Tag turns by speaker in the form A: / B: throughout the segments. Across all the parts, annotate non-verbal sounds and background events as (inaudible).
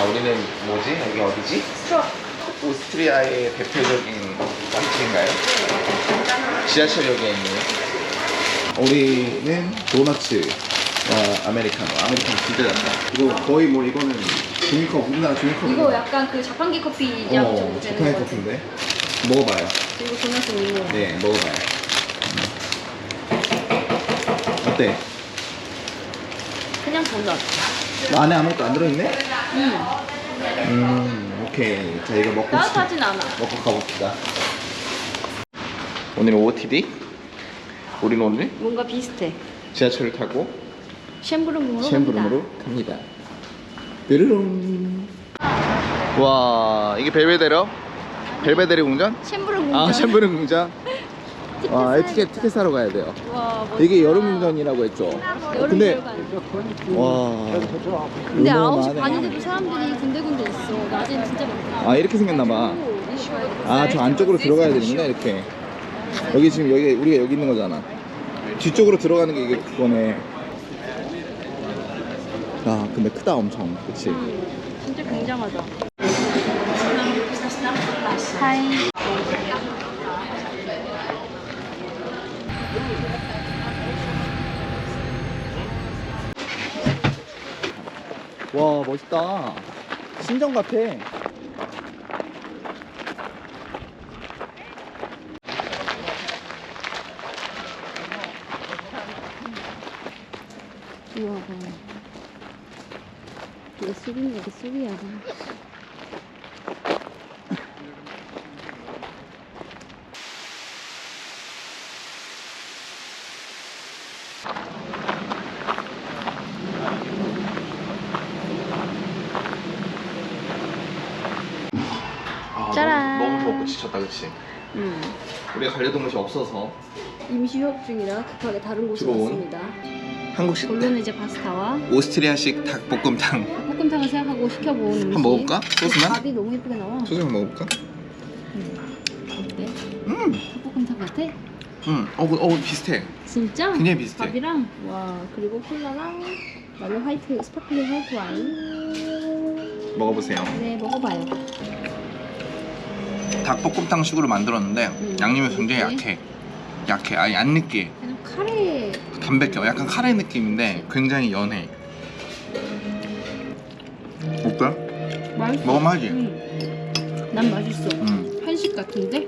A: 자, 우리는 뭐지? 여기 어디지? 오스트리아의 대표적인 깡치인가요? 지하철역에 있는. 우리는 도너츠, 어, 아메리카노. 아메리카노 진짜 잘 이거 거의 뭐 이거는 종이컵, 우리나라 종이컵.
B: 이거 약간 그 자판기 커피 양
A: 어,
B: 정도 되는
A: 자판기
B: 거 같아.
A: 커피인데. 먹어봐요.
B: 그리고 도넛은 이거.
A: 네, 먹어봐요. 음. 어때?
B: 그냥 도넛.
A: 안에 아무것도 안 들어있네?
B: 음.
A: 음, 오케이. 자, 이거 먹고
B: 따뜻하진 않아.
A: 먹고 가봅시다. 오늘 OOTD? 우리는 오늘
B: 뭔가 비슷해.
A: 지하철을 타고
B: 쉔브르궁으로
A: 쉔브름으로 갑니다. 뾰르릉. 와, 이게 벨베데러? 벨베데르 궁전?
B: 쉔브르궁.
A: 아, 쉔브름 궁전. 와, 티켓 티켓 사러 가야 돼요.
B: 와, 멋있다.
A: 이게 여름 궁전이라고 했죠.
B: 여름
A: 근데
B: 근데
A: 와.
B: 근데 9시
A: 어마어마하네.
B: 반인데도 사람들이 군데군데 있어. 낮에는 진짜 많다.
A: 아, 이렇게 생겼나 봐. 아, 저 안쪽으로 들어가야 되는구나, 이렇게. 여기 지금 여기 우리가 여기 있는 거잖아. 뒤쪽으로 들어가는 게 이게 그거네. 아, 근데 크다 엄청. 그치?
B: 음, 진짜 굉장하다. 하이.
A: 와, 멋있다. 신전 같아.
B: 이거 봐. 이게 숲인가 이게 숲이야. 짜란.
A: 너무, 너무 먹고 지쳤다, 그치?
B: 음.
A: 우리가 가려던 곳이 없어서
B: 임시 휴업 중이라 급하게 다른 곳으로
A: 들어온?
B: 왔습니다.
A: 한국식
B: 본론은 이제 파스타와
A: 오스트리아식 닭볶음탕
B: 볶음탕을 생각하고 시켜본 음식.
A: 한번 먹어볼까? 소스만?
B: 밥이 너무 예쁘게 나와.
A: 소스 한번 먹어볼까?
B: 어때?
A: 음,
B: 볶음탕 같아?
A: 음, 어, 그- 어 비슷해.
B: 진짜?
A: 굉장히 비슷해.
B: 밥이랑 와 그리고 콜라랑 나는 화이트 스파클링 화이트 와인.
A: 먹어보세요.
B: 네 먹어봐요.
A: 닭볶음탕 식으로 만들었는데
B: 음,
A: 양념이 굉장히
B: 느끼해?
A: 약해. 약해. 아니 안 느끼해.
B: 그냥 카레
A: 담백해. 약간 카레 느낌인데 굉장히 연해. 어때?
B: 맛있어.
A: 먹을만하지?
B: 음. 난 맛있어.
A: 음,
B: 한식 같은데?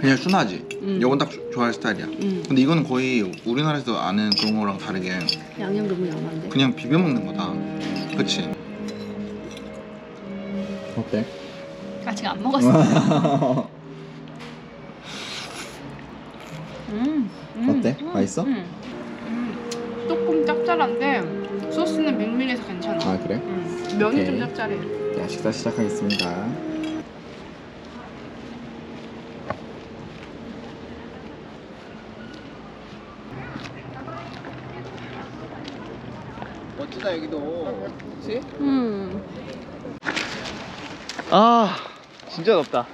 A: 그냥 순하지.
B: 음.
A: 이건 딱 조- 좋아할 스타일이야.
B: 음.
A: 근데 이거는 거의 우리나라에서 아는 그런 거랑 다르게
B: 양념 너무 양한데.
A: 그냥 비벼 먹는 거다. 그치? 어때?
B: 아직 안 먹었어. (laughs) 음, 음,
A: 어때?
B: 음,
A: 맛있어?
B: 음. 음. 조금 짭짤한데 소스는 밍밍해서 괜찮아.
A: 아 그래?
B: 음. 면이 좀
A: 오케이.
B: 짭짤해.
A: 자 식사 시작하겠습니다. 멋지다 여기도. 그렇지?
B: 음.
A: 아 진짜 덥다.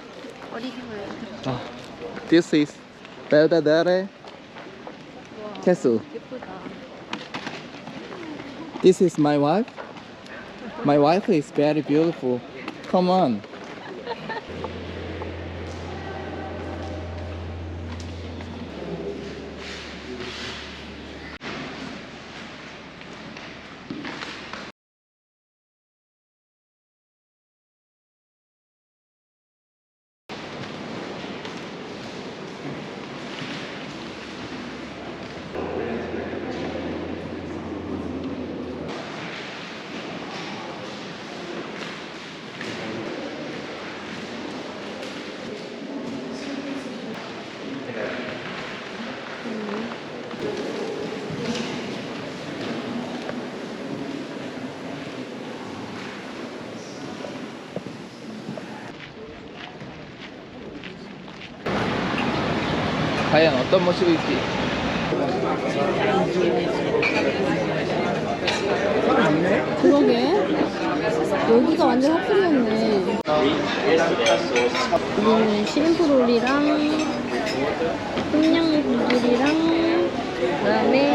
B: 어리기물.
A: 아, this is Belvedere Castle.
B: 예쁘다.
A: This is my wife. My wife is very beautiful. Come on. 과연 어떤 모습일지.
B: 그러게. 여기가 완전 핫플이었네. 이거는 시림프롤이랑 콩냥구들이랑 그다음에